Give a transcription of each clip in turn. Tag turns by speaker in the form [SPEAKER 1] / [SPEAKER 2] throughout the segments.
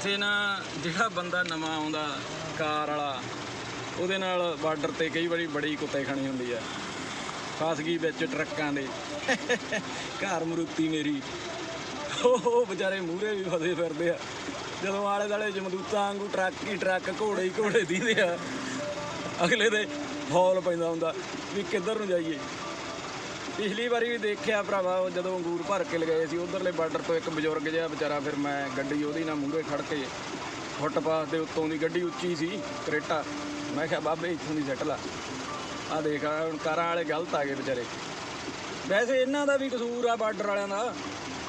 [SPEAKER 1] ਇੱਥੇ ਨਾ ਜਿਹੜਾ ਬੰਦਾ ਨਵਾਂ ਆਉਂਦਾ ਕਾਰ ਵਾਲਾ, ਉਹਦੇ ਨਾਲ ਬਾਰਡਰ ਤੇ ਕਈ ਵਾਰੀ ਬੜੀ ਕੁੱਤੇ ਖਾਣੀ ਹੁੰਦੀ ਆ। ਫਸ ਗਈ ਵਿੱਚ ਟਰੱਕਾਂ ਦੇ। ਘਰ ਮਰੂਤੀ ਮੇਰੀ। ਉਹ ਵਿਚਾਰੇ ਮੂਹਰੇ ਵੀ ਫਸੇ ਫਿਰਦੇ ਆ। ਜਦੋਂ ਆਲੇ ਦਾਲੇ ਜਮਦੂਤਾਂ ਵਾਂਗੂ ਟਰੱਕ ਹੀ ਟਰੱਕ, ਘੋੜੇ ਹੀ ਘੋੜੇ ਦੀਦੇ ਆ। ਅਗਲੇ ਦੇ ਫੌਲ ਪੈਂਦਾ ਹੁੰਦਾ ਵੀ ਕਿੱਧਰ ਨੂੰ ਜਾਈਏ। ਪਿਛਲੀ ਵਾਰੀ ਵੀ ਦੇਖਿਆ ਭਰਾਵਾ, ਉਹ ਜਦੋਂ ਅੰਗੂਰ ਭਰ ਕੇ ਲਗਾਏ ਸੀ, ਉਧਰਲੇ ਬਾਰਡਰ ਤੋਂ ਇੱਕ ਬਜ਼ੁਰਗ ਜਿਹਾ ਵਿਚਾਰਾ ਫਿਰ ਮੈਂ ਗੱਡੀ ਉਹਦੀ ਨਾਲ ਮੂਹਰੇ ਖੜ ਕੇ ਫੁੱਟਪਾਥ ਦੇ ਉੱਤੋਂ ਦੀ ਗੱਡੀ ਉੱਚੀ ਸੀ, ਕਰੇਟਾ। ਮੈਂ ਕਿਹਾ, ਬਾਬੇ, ਇੱਥੋਂ ਦੀ ਸੱਟ ਲਾ ਆ ਦੇਖ ਆ ਹੁਣ ਕਾਰਾਂ ਵਾਲੇ ਗਲਤ ਆ ਗਏ ਵਿਚਾਰੇ। ਵੈਸੇ ਇਹਨਾਂ ਦਾ ਵੀ ਕਸੂਰ ਆ ਬਾਰਡਰ ਵਾਲਿਆਂ ਦਾ।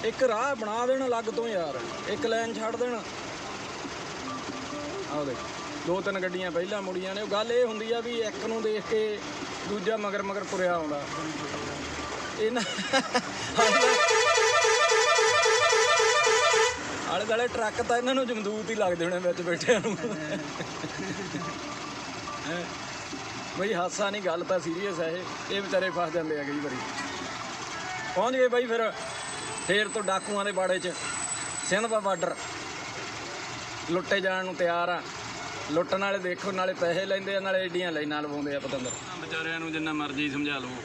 [SPEAKER 1] ਇੱਕ ਰਾਹ ਬਣਾ ਦੇਣ ਅਲੱਗ ਤੋਂ ਯਾਰ, ਇੱਕ ਲਾਈਨ ਛੱਡ ਦੇਣ। ਆਹ ਦੇਖ, ਦੋ ਤਿੰਨ ਗੱਡੀਆਂ ਪਹਿਲਾਂ ਮੁੜੀਆਂ ਨੇ। ਉਹ ਗੱਲ ਇਹ ਹੁੰਦੀ ਆ ਵੀ ਇੱਕ ਨੂੰ ਦੇਖ ਕੇ ਦੂਜਾ ਮਗਰ ਮਗਰ ਤੁਰਿਆ ਆਉਂਦਾ। ਇਹਨਾਂ ਆਲੇ ਦਾਲੇ ਟਰੱਕ ਤਾਂ ਇਹਨਾਂ ਨੂੰ ਜਮਦੂਤ ਹੀ ਲੱਗਦੇ ਹੋਣੇ ਵਿੱਚ ਬੈਠਿਆਂ ਨੂੰ। ਹੈਂ। ਬਈ ਹਾਸਾ ਨਹੀਂ, ਗੱਲ ਤਾਂ ਸੀਰੀਅਸ ਹੈ ਇਹ। ਇਹ ਵਿਚਾਰੇ ਫਸ ਜਾਂਦੇ ਆ ਕਈ ਵਾਰੀ। ਪਹੁੰਚ ਗਏ ਬਾਈ ਫਿਰ ਫੇਰ ਤੋਂ ਡਾਕੂਆਂ ਦੇ ਬਾੜੇ 'ਚ। ਸਿੰਧਵਾ ਬਾਰਡਰ। ਲੁੱਟੇ ਜਾਣ ਨੂੰ ਤਿਆਰ ਆ। ਲੁੱਟਣ ਵਾਲੇ ਦੇਖੋ, ਨਾਲੇ ਪੈਸੇ ਲੈਂਦੇ ਆ, ਨਾਲੇ ਏਡੀਆਂ ਲਾਈਨਾਂ ਲਵਾਉਂਦੇ ਆ ਪਤੰਦਰ। ਵਿਚਾਰਿਆਂ ਨੂੰ ਜਿੰਨਾ ਮਰਜ਼ੀ ਸਮਝਾ ਲਵੋ।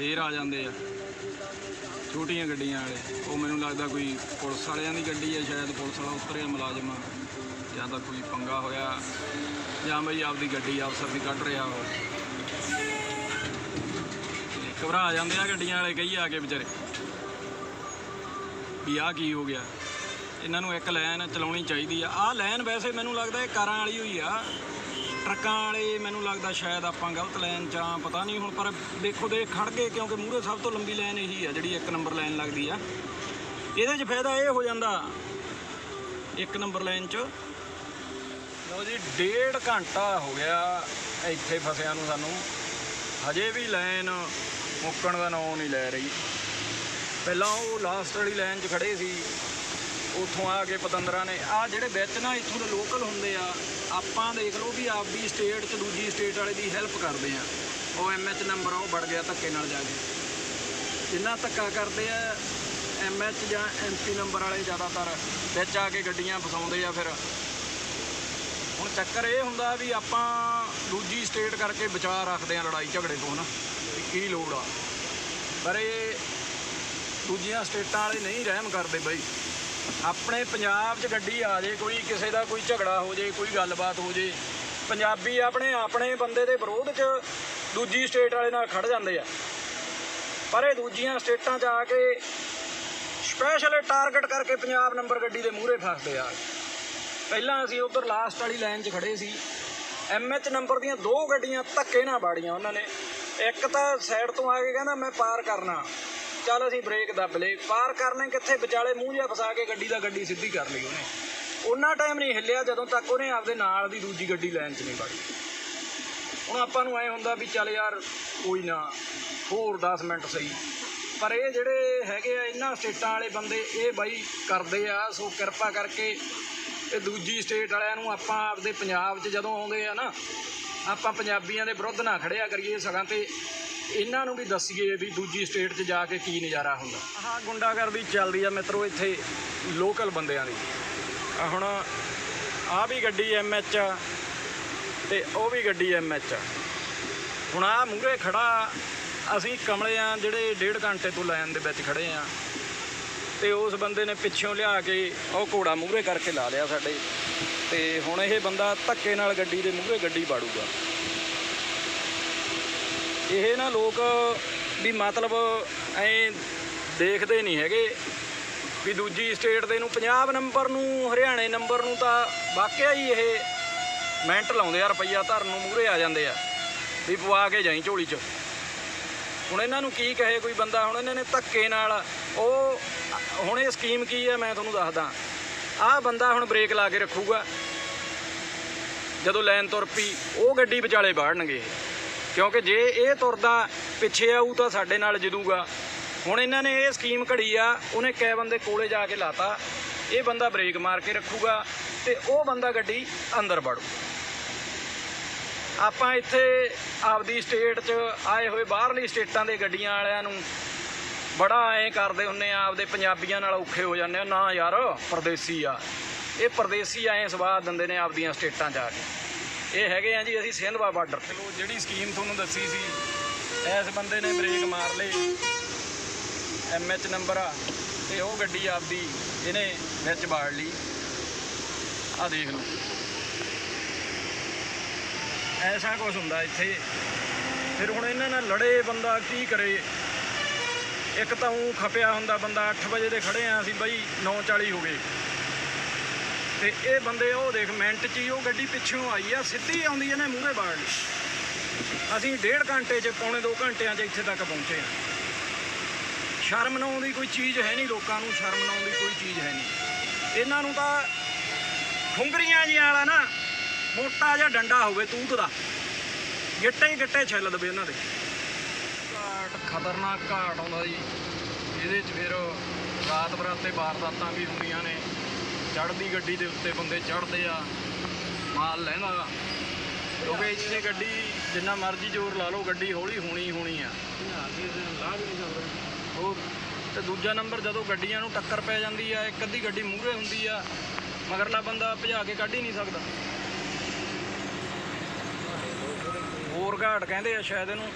[SPEAKER 1] ਫੇਰ ਆ ਜਾਂਦੇ ਆ। ਛੋਟੀਆਂ ਗੱਡੀਆਂ ਵਾਲੇ। ਉਹ ਮੈਨੂੰ ਲੱਗਦਾ ਕੋਈ ਪੁਲਿਸ ਵਾਲਿਆਂ ਦੀ ਗੱਡੀ ਹੈ ਸ਼ਾਇਦ ਪੁਲਿਸ ਵਾਲਾ ਉਤਰਿਆ ਮੁਲਾਜ਼ਮ। ਜਾਂ ਤਾਂ ਕੋਈ ਪੰਗਾ ਹੋਇਆ, ਜਾਂ ਬਈ ਆਪਦੀ ਗੱਡੀ ਅਫਸਰ ਦੀ ਕੱਢ ਰਿਹਾ ਉਹ। ਘਬਰਾ ਜਾਂਦੇ ਆ ਗੱਡੀਆਂ ਵਾਲੇ ਕਹੀ ਆ ਕੇ ਵਿਚਾਰੇ। ਵੀ ਆਹ ਕੀ ਹੋ ਗਿਆ? ਇਹਨਾਂ ਨੂੰ ਇੱਕ ਲਾਈਨ ਚਲਾਉਣੀ ਚਾਹੀਦੀ ਆ। ਆਹ ਲਾਈਨ ਵੈਸੇ ਮੈਨੂੰ ਲੱਗਦਾ ਇਹ ਕਾਰਾਂ ਵਾਲੀ ਹੋਈ ਆ। ਟਰੱਕਾਂ ਵਾਲੇ ਮੈਨੂੰ ਲੱਗਦਾ ਸ਼ਾਇਦ ਆਪਾਂ ਗਲਤ ਲਾਈਨ 'ਚ ਆ ਪਤਾ ਨਹੀਂ ਹੁਣ, ਪਰ ਦੇਖੋ ਦੇ ਖੜ ਗਏ ਕਿਉਂਕਿ ਮੂਹਰੇ ਸਭ ਤੋਂ ਲੰਬੀ ਲਾਈਨ ਇਹੀ ਆ, ਜਿਹੜੀ ਇੱਕ ਨੰਬਰ ਲਾਈਨ ਲੱਗਦੀ ਆ। ਇਹਦੇ 'ਚ ਫਾਇਦਾ ਇਹ ਹੋ ਜਾਂਦਾ, ਇੱਕ ਨੰਬਰ ਲਾਈਨ 'ਚ। ਲਓ ਜੀ, ਡੇਢ ਘੰਟਾ ਹੋ ਗਿਆ ਇੱਥੇ ਫਸਿਆ ਨੂੰ ਸਾਨੂੰ। ਹਜੇ ਵੀ ਲਾਈਨ ਮੁੱਕਣ ਦਾ ਨਾਂ ਨਹੀਂ ਲੈ ਰਹੀ। ਪਹਿਲਾਂ ਉਹ ਲਾਸਟ ਵਾਲੀ ਲਾਈਨ 'ਚ ਖੜੇ ਸੀ। ਉੱਥੋਂ ਆ ਕੇ ਪਤੰਦਰਾਂ ਨੇ ਆ ਜਿਹੜੇ ਵਿੱਚ ਨਾ ਇੱਥੋਂ ਦੇ ਲੋਕਲ ਹੁੰਦੇ ਆ, ਆਪਾਂ ਦੇਖ ਲਓ ਵੀ ਆਪਦੀ ਸਟੇਟ 'ਚ ਦੂਜੀ ਸਟੇਟ ਵਾਲੇ ਦੀ ਹੈਲਪ ਕਰਦੇ ਆ। ਉਹ ਐਮਐਚ ਨੰਬਰ ਉਹ ਵੜ ਗਿਆ ਧੱਕੇ ਨਾਲ ਜਾ ਕੇ। ਜਿੰਨਾ ਧੱਕਾ ਕਰਦੇ ਆ ਐਮਐਚ ਜਾਂ ਐਮਪੀ ਨੰਬਰ ਵਾਲੇ ਜ਼ਿਆਦਾਤਰ ਵਿੱਚ ਆ ਕੇ ਗੱਡੀਆਂ ਫਸਾਉਂਦੇ ਆ ਫਿਰ। ਹੁਣ ਚੱਕਰ ਇਹ ਹੁੰਦਾ ਵੀ ਆਪਾਂ ਦੂਜੀ ਸਟੇਟ ਕਰਕੇ ਬਚਾ ਰੱਖਦੇ ਆ ਲੜਾਈ ਝਗੜੇ ਤੋਂ ਨਾ ਵੀ ਕੀ ਲੋੜ ਆ। ਪਰ ਇਹ ਦੂਜੀਆਂ ਸਟੇਟਾਂ ਵਾਲੇ ਨਹੀਂ ਰਹਿਮ ਕਰਦੇ ਬਈ। ਆਪਣੇ ਪੰਜਾਬ 'ਚ ਗੱਡੀ ਆ ਜੇ, ਕੋਈ ਕਿਸੇ ਦਾ ਕੋਈ ਝਗੜਾ ਹੋ ਜੇ, ਕੋਈ ਗੱਲਬਾਤ ਹੋ ਜੇ, ਪੰਜਾਬੀ ਆਪਣੇ ਆਪਣੇ ਬੰਦੇ ਦੇ ਵਿਰੋਧ 'ਚ ਦੂਜੀ ਸਟੇਟ ਵਾਲੇ ਨਾਲ ਖੜ ਜਾਂਦੇ ਆ। ਪਰ ਇਹ ਦੂਜੀਆਂ ਸਟੇਟਾਂ 'ਚ ਆ ਕੇ ਸਪੈਸ਼ਲ ਟਾਰਗੇਟ ਕਰਕੇ ਪੰਜਾਬ ਨੰਬਰ ਗੱਡੀ ਦੇ ਮੂਹਰੇ ਫਸਦੇ ਆ। ਪਹਿਲਾਂ ਅਸੀਂ ਉਧਰ ਲਾਸਟ ਵਾਲੀ ਲਾਈਨ 'ਚ ਖੜੇ ਸੀ। ਐਮਐਚ ਨੰਬਰ ਦੀਆਂ ਦੋ ਗੱਡੀਆਂ ਧੱਕੇ ਨਾਲ ਬਾੜੀਆਂ ਉਹਨਾਂ ਨੇ। ਇੱਕ ਤਾਂ ਸਾਈਡ ਤੋਂ ਆ ਕੇ ਕਹਿੰਦਾ, ਮੈਂ ਪਾਰ ਕਰਨਾ। ਚੱਲ ਅਸੀਂ ਬ੍ਰੇਕ ਦੱਬ ਲਏ। ਪਾਰ ਕਰਨੇ ਕਿੱਥੇ? ਵਿਚਾਲੇ ਮੂੰਹ ਜਿਹਾ ਫਸਾ ਕੇ ਗੱਡੀ ਦਾ ਗੱਡੀ ਸਿੱਧੀ ਕਰ ਲਈ ਉਹਨੇ। ਉਹਨਾਂ ਟਾਈਮ ਨਹੀਂ ਹਿੱਲਿਆ ਜਦੋਂ ਤੱਕ ਉਹਨੇ ਆਪਦੇ ਨਾਲ ਦੀ ਦੂਜੀ ਗੱਡੀ ਲਾਈਨ 'ਚ ਨਹੀਂ ਬਾੜੀ ਹੁਣ ਆਪਾਂ ਨੂੰ ਐ ਹੁੰਦਾ ਵੀ ਚੱਲ ਯਾਰ ਕੋਈ ਨਾ, ਹੋਰ 10 ਮਿੰਟ ਸਹੀ। ਪਰ ਇਹ ਜਿਹੜੇ ਹੈਗੇ ਆ ਇਹਨਾਂ ਸਟੇਟਾਂ ਵਾਲੇ ਬੰਦੇ, ਇਹ ਬਾਈ ਕਰਦੇ ਆ। ਸੋ ਕਿਰਪਾ ਕਰਕੇ ਇਹ ਦੂਜੀ ਸਟੇਟ ਵਾਲਿਆਂ ਨੂੰ ਆਪਾਂ ਆਪਦੇ ਪੰਜਾਬ 'ਚ ਜਦੋਂ ਆਉਂਦੇ ਆ ਨਾ, ਆਪਾਂ ਪੰਜਾਬੀਆਂ ਦੇ ਵਿਰੁੱਧ ਨਾ ਖੜਿਆ ਕਰੀਏ ਸਗਾਂ ਤੇ ਇਹਨਾਂ ਨੂੰ ਵੀ ਦੱਸੀਏ ਵੀ ਦੂਜੀ ਸਟੇਟ 'ਚ ਜਾ ਕੇ ਕੀ ਨਜ਼ਾਰਾ ਹੁੰਦਾ। ਆਹ ਗੁੰਡਾਗਰਦੀ ਚੱਲਦੀ ਆ ਮਿੱਤਰੋ ਇੱਥੇ ਲੋਕਲ ਬੰਦਿਆਂ ਦੀ। ਹੁਣ ਆਹ ਵੀ ਗੱਡੀ ਐਮਐਚ ਆ ਤੇ ਉਹ ਵੀ ਗੱਡੀ ਐਮਐਚ ਆ। ਹੁਣ ਆ ਮੂਹਰੇ ਖੜਾ, ਅਸੀਂ ਕਮਲੇ ਆ ਜਿਹੜੇ ਡੇਢ ਘੰਟੇ ਤੋਂ ਲਾਈਨ ਦੇ ਵਿੱਚ ਖੜੇ ਆ। ਤੇ ਉਸ ਬੰਦੇ ਨੇ ਪਿੱਛੋਂ ਲਿਆ ਕੇ ਉਹ ਘੋੜਾ ਮੂਹਰੇ ਕਰਕੇ ਲਾ ਲਿਆ ਸਾਡੇ। ਤੇ ਹੁਣ ਇਹ ਬੰਦਾ ਧੱਕੇ ਨਾਲ ਗੱਡੀ ਦੇ ਮੂਹਰੇ ਗੱਡੀ ਬਾੜੂਗਾ। ਇਹ ਨਾ ਲੋਕ ਵੀ ਮਤਲਬ ਐ ਦੇਖਦੇ ਨਹੀਂ ਹੈਗੇ ਵੀ ਦੂਜੀ ਸਟੇਟ ਦੇ ਨੂੰ ਪੰਜਾਬ ਨੰਬਰ ਨੂੰ, ਹਰਿਆਣੇ ਨੰਬਰ ਨੂੰ ਤਾਂ ਵਾਕਿਆ ਹੀ ਇਹ ਮਿੰਟ ਲਾਉਂਦੇ ਆ, ਰੁਪਈਆ ਧਰਨ ਨੂੰ ਮੂਹਰੇ ਆ ਜਾਂਦੇ ਆ, ਵੀ ਪਵਾ ਕੇ ਜਾਈ ਝੋਲੀ 'ਚ। ਹੁਣ ਇਹਨਾਂ ਨੂੰ ਕੀ ਕਹੇ ਕੋਈ ਬੰਦਾ, ਹੁਣ ਇਹਨਾਂ ਨੇ ਧੱਕੇ ਨਾਲ ਉਹ, ਹੁਣ ਇਹ ਸਕੀਮ ਕੀ ਹੈ ਮੈਂ ਤੁਹਾਨੂੰ ਦੱਸਦਾ। ਆਹ ਬੰਦਾ ਹੁਣ ਬ੍ਰੇਕ ਲਾ ਕੇ ਰੱਖੂਗਾ। ਜਦੋਂ ਲਾਈਨ ਤੁਰ ਪਈ, ਉਹ ਗੱਡੀ ਵਿਚਾਲੇ ਬਾੜਨਗੇ ਇਹ। ਕਿਉਂਕਿ ਜੇ ਇਹ ਤੁਰਦਾ ਪਿੱਛੇ ਆਊ ਤਾਂ ਸਾਡੇ ਨਾਲ ਜਦੂਗਾ। ਹੁਣ ਇਹਨਾਂ ਨੇ ਇਹ ਸਕੀਮ ਘੜੀ ਆ, ਉਹਨੇ ਕੈ ਬੰਦੇ ਕੋਲੇ ਜਾ ਕੇ ਲਾਤਾ। ਇਹ ਬੰਦਾ ਬ੍ਰੇਕ ਮਾਰ ਕੇ ਰੱਖੂਗਾ ਤੇ ਉਹ ਬੰਦਾ ਗੱਡੀ ਅੰਦਰ ਵੜੂ। ਆਪਾਂ ਇੱਥੇ ਆਪਦੀ ਸਟੇਟ 'ਚ ਆਏ ਹੋਏ ਬਾਹਰਲੀ ਸਟੇਟਾਂ ਦੇ ਗੱਡੀਆਂ ਵਾਲਿਆਂ ਨੂੰ ਬੜਾ ਐਂ ਕਰਦੇ ਹੁੰਨੇ ਆ, ਆਪਦੇ ਪੰਜਾਬੀਆਂ ਨਾਲ ਔਖੇ ਹੋ ਜਾਂਦੇ ਆ। ਨਾ ਯਾਰ, ਪਰਦੇਸੀ ਆ। ਇਹ ਪਰਦੇਸੀ ਆਏ ਸਵਾਦ ਦਿੰਦੇ ਨੇ ਆਪਦੀਆਂ ਸਟੇਟਾਂ 'ਚ ਆ ਕੇ। ਇਹ ਹੈਗੇ ਆ ਜੀ, ਅਸੀਂ ਸਿੰਧਵਾ ਬਾਰਡਰ ਤੇ। ਚਲੋ, ਜਿਹੜੀ ਸਕੀਮ ਤੁਹਾਨੂੰ ਦੱਸੀ ਸੀ, ਇਸ ਬੰਦੇ ਨੇ ਬ੍ਰੇਕ ਮਾਰ ਲਈ। ਐਚ ਨੰਬਰ ਆ, ਤੇ ਉਹ ਗੱਡੀ ਆਪਦੀ ਇਹਨੇ ਵਿੱਚ ਬਾੜ ਲਈ। ਆ ਦੇਖ ਲਓ। ਐਸਾ ਕੁਝ ਹੁੰਦਾ ਇੱਥੇ। ਫਿਰ ਹੁਣ ਇਹਨਾਂ ਨਾਲ ਲੜੇ ਬੰਦਾ ਕੀ ਕਰੇ? ਇੱਕ ਤਾਂ ਉਹ ਖਪਿਆ ਹੁੰਦਾ, ਬੰਦਾ 8 ਵਜੇ ਦੇ ਖੜੇ ਆ, ਅਸੀਂ ਬਾਈ 9:40 ਹੋ ਗਏ। ਤੇ ਇਹ ਬੰਦੇ ਉਹ ਦੇਖ, ਮਿੰਟ 'ਚ ਹੀ ਉਹ ਗੱਡੀ ਪਿੱਛੋਂ ਆਈ ਆ, ਸਿੱਧੀ ਆਉਂਦੀ ਇਹਨੇ ਮੂਹਰੇ ਬਾੜ ਲਈ। ਅਸੀਂ ਡੇਢ ਘੰਟੇ 'ਚ, ਪੌਣੇ 2 ਘੰਟਿਆਂ 'ਚ ਇੱਥੇ ਤੱਕ ਪਹੁੰਚੇ ਹਾਂ ਸ਼ਰਮ ਨਾਉਣ ਦੀ ਕੋਈ ਚੀਜ਼ ਹੈ ਨਹੀਂ, ਲੋਕਾਂ ਨੂੰ ਸ਼ਰਮ ਨਾਉਣ ਦੀ ਕੋਈ ਚੀਜ਼ ਹੈ ਨਹੀਂ। ਇਹਨਾਂ ਨੂੰ ਤਾਂ ਖੁੰਗਰੀਆਂ ਜਿਹੀਆਂ ਵਾਲਾ ਨਾ, ਮੋਟਾ ਜਿਹਾ ਡੰਡਾ ਹੋਵੇ ਤੂਤ ਦਾ। ਗਿੱਟੇ ਹੀ ਗਿੱਟੇ ਛਿੱਲ ਦਵੇ ਇਹਨਾਂ ਦੇ। ਘਾਟ, ਖਤਰਨਾਕ ਘਾਟ ਆਉਂਦਾ ਜੀ। ਇਹਦੇ 'ਚ ਫਿਰ ਰਾਤ ਬਰਾਤੇ ਵਾਰਦਾਤਾਂ ਵੀ ਹੁੰਦੀਆਂ ਨੇ। ਚੜਦੀ ਗੱਡੀ ਦੇ ਉੱਤੇ ਬੰਦੇ ਚੜ੍ਹਦੇ ਆ, ਮਾਲ ਲੈਂਦਾ ਕਿਉਂਕਿ ਇੱਥੇ ਗੱਡੀ, ਜਿੰਨਾ ਮਰਜ਼ੀ ਜ਼ੋਰ ਲਾ ਲਓ, ਗੱਡੀ ਹੌਲੀ ਹੋਣੀ ਹੋਣੀ ਆ। ਹੋਰ, ਤੇ ਦੂਜਾ ਨੰਬਰ ਜਦੋਂ ਗੱਡੀਆਂ ਨੂੰ ਟੱਕਰ ਪੈ ਜਾਂਦੀ ਆ, ਇੱਕ ਅੱਧੀ ਗੱਡੀ ਮੂਹਰੇ ਹੁੰਦੀ ਆ, ਮਗਰਲਾ ਬੰਦਾ ਭਜਾ ਕੇ ਕੱਢ ਹੀ ਨਹੀਂ ਸਕਦਾ। ਬੋਰਘਾਟ ਕਹਿੰਦੇ ਆ ਸ਼ਾਇਦ ਇਹਨੂੰ।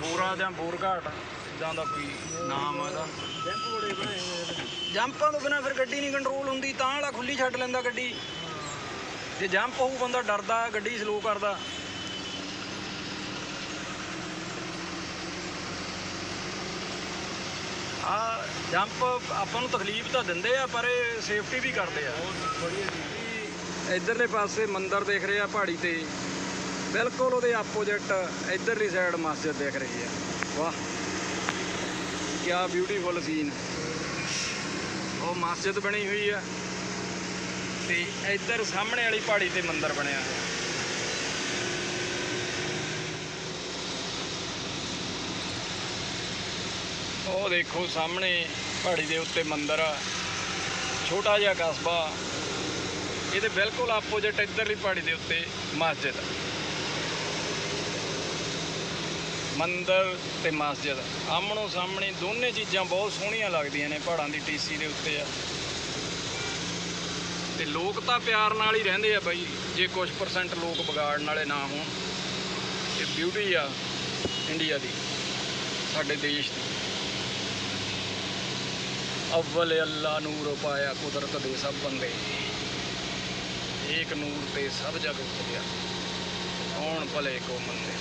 [SPEAKER 1] ਬੋਰਾ ਜਾਂ ਬੋਰਘਾਟ ਇਦਾਂ ਦਾ ਕੋਈ ਨਾਮ ਆ ਇਹਦਾ। ਜੰਪਾਂ ਤੋਂ ਬਿਨਾ ਫਿਰ ਗੱਡੀ ਨਹੀਂ ਕੰਟਰੋਲ ਹੁੰਦੀ, ਤਾਂ ਵਾਲਾ ਖੁੱਲੀ ਛੱਡ ਲੈਂਦਾ ਗੱਡੀ। ਜੇ ਜੰਪ ਹੋਊ, ਬੰਦਾ ਡਰਦਾ, ਗੱਡੀ ਸਲੋ ਕਰਦਾ। ਆ ਜੰਪ ਆਪਾਂ ਨੂੰ ਤਕਲੀਫ ਤਾਂ ਦਿੰਦੇ ਆ, ਪਰ ਇਹ ਸੇਫਟੀ ਵੀ ਕਰਦੇ ਆ। ਇਧਰਲੇ ਪਾਸੇ ਮੰਦਿਰ ਦੇਖ ਰਹੇ ਆ, ਪਹਾੜੀ ਤੇ। ਬਿਲਕੁਲ ਉਹਦੇ ਆਪੋਜਿਟ ਇਧਰਲੀ ਸਾਈਡ ਮਸਜਿਦ ਦੇਖ ਰਹੀ ਆ। ਵਾਹ। ਕੀ ਬਿਊਟੀਫੁਲ ਸੀਨ ਉਹ ਮਸਜਿਦ ਬਣੀ ਹੋਈ ਆ। ਤੇ ਇੱਧਰ ਸਾਹਮਣੇ ਵਾਲੀ ਪਹਾੜੀ ਤੇ ਮੰਦਿਰ ਬਣਿਆ ਹੋਇਆ। ਉਹ ਦੇਖੋ ਸਾਹਮਣੇ ਪਹਾੜੀ ਦੇ ਉੱਤੇ ਮੰਦਿਰ ਆ। ਛੋਟਾ ਜਿਹਾ ਕਸਬਾ। ਇਹਦੇ ਬਿਲਕੁਲ ਆਪੋਜੀਟ ਇੱਧਰਲੀ ਪਹਾੜੀ ਦੇ ਉੱਤੇ ਮਸਜਿਦ ਆ। ਮੰਦਰ ਤੇ ਮਸਜਿਦ। ਆਮਣੋ ਸਾਹਮਣੇ ਦੋਨੇ ਚੀਜ਼ਾਂ ਬਹੁਤ ਸੋਹਣੀਆਂ ਲੱਗਦੀਆਂ ਨੇ ਪਹਾੜਾਂ ਦੀ ਟੀਸੀ ਦੇ ਉੱਤੇ ਆ। ਤੇ ਲੋਕ ਤਾਂ ਪਿਆਰ ਨਾਲ ਹੀ ਰਹਿੰਦੇ ਆ ਬਾਈ, ਜੇ ਕੁਝ ਪਰਸੈਂਟ ਲੋਕ ਵਿਗਾੜਨ ਵਾਲੇ ਨਾ ਹੋਣ। ਇਹ ਬਿਊਟੀ ਆ ਇੰਡੀਆ ਦੀ, ਸਾਡੇ ਦੇਸ਼ ਦੀ। ਅਵਲ ਅੱਲਾ ਨੂਰ ਪਾਇਆ ਕੁਦਰਤ ਦੇ ਸਭ ਬੰਦੇ। ਏਕ ਨੂਰ ਤੇ ਸਭ ਜਗ ਉਪਜਿਆ। ਕੌਣ ਭਲੇ ਕੋ ਮੰਦੇ।